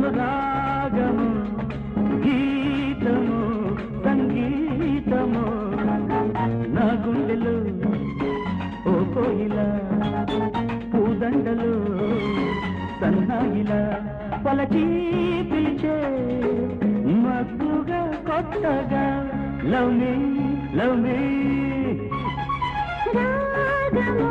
అనురాగము గీతము సంగీతము. నా గుండెలు ఓ కోయిల పూదండలు సన్నాయిల పలకి పిలిచే మగ్గుగా కొత్తగా లవ్ మీ లవ్ మీ. రాగము